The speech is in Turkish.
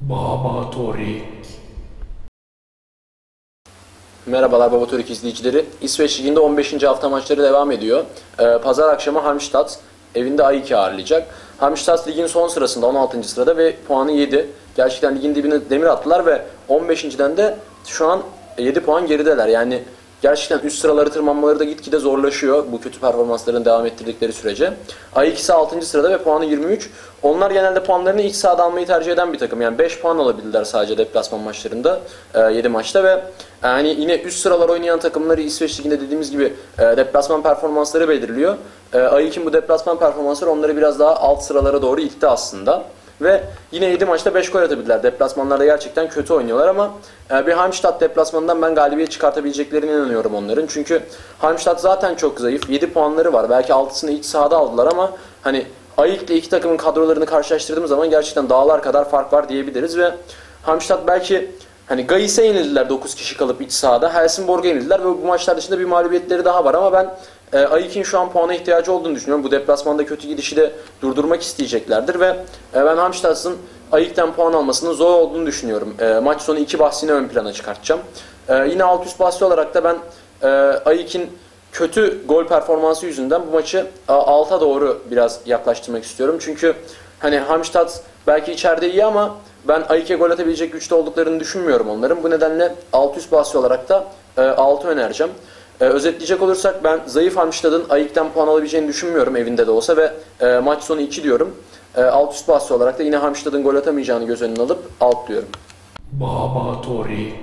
Baba Torik. Merhabalar Baba Türk izleyicileri. İsveç Ligi'nde 15. hafta maçları devam ediyor. Ee, Pazar akşamı Halmstad evinde A2 ağırlayacak. Halmstad ligin son sırasında 16. sırada ve puanı 7. Gerçekten ligin dibine demir attılar ve 15.den de şu an 7 puan gerideler. Yani gerçekten üst sıraları tırmanmaları da gitgide zorlaşıyor bu kötü performanslarını devam ettirdikleri sürece. A2'si 6. sırada ve puanı 23. Onlar genelde puanlarını iç sahada almayı tercih eden bir takım. Yani 5 puan alabildiler sadece deplasman maçlarında 7 maçta ve yani yine üst sıralar oynayan takımları İsveç Ligi'nde dediğimiz gibi e, deplasman performansları belirliyor. E, A2'in bu deplasman performansları onları biraz daha alt sıralara doğru itti aslında. Ve yine 7 maçta 5 gol atabildiler. Deplasmanlarda gerçekten kötü oynuyorlar ama e, bir Halmstad deplasmanından ben galibiyet çıkartabileceklerine inanıyorum onların. Çünkü Halmstad zaten çok zayıf. 7 puanları var. Belki 6'sını iç sahada aldılar ama hani Ayık ile iki takımın kadrolarını karşılaştırdığımız zaman gerçekten dağlar kadar fark var diyebiliriz ve Halmstad belki hani Gayis'e yenildiler 9 kişi kalıp iç sahada. Helsingborg'a yenildiler ve bu maçlar dışında bir mağlubiyetleri daha var ama ben e, Ayık'in şu an puana ihtiyacı olduğunu düşünüyorum. Bu deplasmanda kötü gidişi de durdurmak isteyeceklerdir ve e, ben Halmstad'ın Ayık'ten puan almasının zor olduğunu düşünüyorum. E, maç sonu iki bahsini ön plana çıkartacağım. E, yine alt üst bahsi olarak da ben e, Ayık'in kötü gol performansı yüzünden bu maçı a, alta doğru biraz yaklaştırmak istiyorum. Çünkü hani Halmstad belki içeride iyi ama ben Ayık'e gol atabilecek güçte olduklarını düşünmüyorum onların. Bu nedenle alt üst bahsi olarak da e, 6 önereceğim. E, özetleyecek olursak ben zayıf Halmstad'ın Ayık'ten puan alabileceğini düşünmüyorum evinde de olsa ve e, maç sonu 2 diyorum. E, alt üst bahsi olarak da yine Halmstad'ın gol atamayacağını göz önüne alıp alt diyorum. Baba Torik.